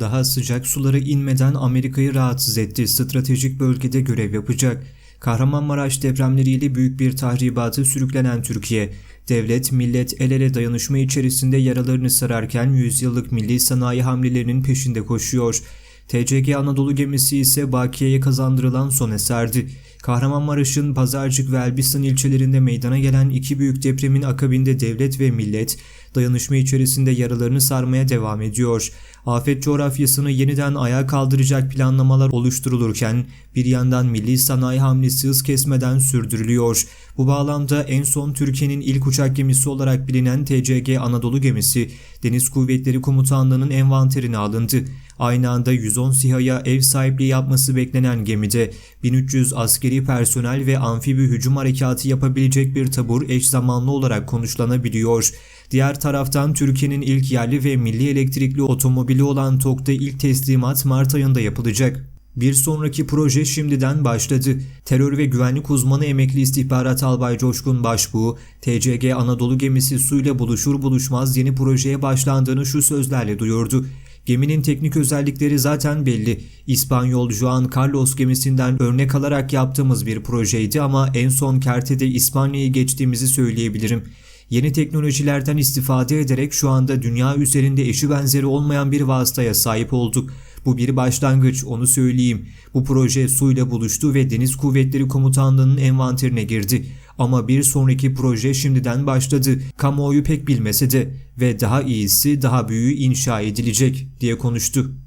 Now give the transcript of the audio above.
Daha sıcak sulara inmeden Amerika'yı rahatsız etti. Stratejik bölgede görev yapacak. Kahramanmaraş depremleriyle büyük bir tahribatı sürüklenen Türkiye, devlet, millet el ele dayanışma içerisinde yaralarını sararken yüzyıllık milli sanayi hamlelerinin peşinde koşuyor. TCG Anadolu gemisi ise Bakiye'ye kazandırılan son eserdi. Kahramanmaraş'ın Pazarcık ve Elbistan ilçelerinde meydana gelen iki büyük depremin akabinde devlet ve millet dayanışma içerisinde yaralarını sarmaya devam ediyor. Afet coğrafyasını yeniden ayağa kaldıracak planlamalar oluşturulurken bir yandan milli sanayi hamlesi hız kesmeden sürdürülüyor. Bu bağlamda en son Türkiye'nin ilk uçak gemisi olarak bilinen TCG Anadolu gemisi Deniz Kuvvetleri Komutanlığı'nın envanterine alındı. Aynı anda 110 SİHA'ya ev sahipliği yapması beklenen gemide 1300 askeri personel ve amfibi hücum harekatı yapabilecek bir tabur eş zamanlı olarak konuşlanabiliyor. Diğer taraftan Türkiye'nin ilk yerli ve milli elektrikli otomobili olan TOG'da ilk teslimat Mart ayında yapılacak. Bir sonraki proje şimdiden başladı. Terör ve güvenlik uzmanı emekli istihbarat albay Coşkun Başbuğ, TCG Anadolu gemisi suyla buluşur buluşmaz yeni projeye başlandığını şu sözlerle duyurdu. Geminin teknik özellikleri zaten belli. İspanyol Juan Carlos gemisinden örnek alarak yaptığımız bir projeydi ama en son kertede İspanya'yı geçtiğimizi söyleyebilirim. Yeni teknolojilerden istifade ederek şu anda dünya üzerinde eşi benzeri olmayan bir vasıtaya sahip olduk. Bu bir başlangıç onu söyleyeyim. Bu proje suyla buluştu ve Deniz Kuvvetleri Komutanlığı'nın envanterine girdi. Ama bir sonraki proje şimdiden başladı. Kamuoyu pek bilmese de ve daha iyisi daha büyüğü inşa edilecek diye konuştu.